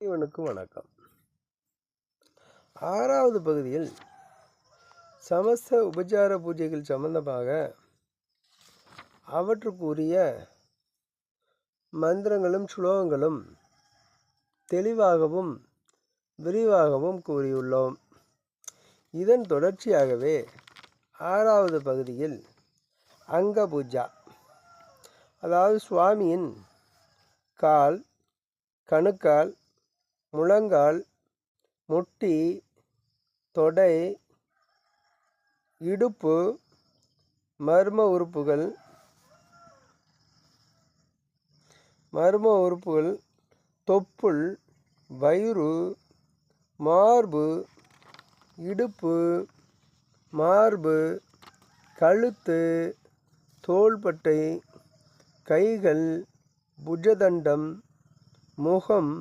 இவனுக்கு வணக்கம். ஆறாவது பகுதியில் சமஸ்த உபச்சார பூஜைகள் சம்பந்தமாக அவற்றுக்குரிய மந்திரங்களும் ஸ்லோகங்களும் தெளிவாகவும் விரிவாகவும் கூறியுள்ளோம். இதன் தொடர்ச்சியாகவே ஆறாவது பகுதியில் அங்க பூஜா அதாவது சுவாமியின் கால் கணுக்கால் முழங்கால் முட்டி தொடை இடுப்பு மர்ம உறுப்புகள் மர்ம உறுப்புகள் தொப்புள் வயிறு மார்பு இடுப்பு மார்பு கழுத்து தோள்பட்டை கைகள் புஜதண்டம் முகம்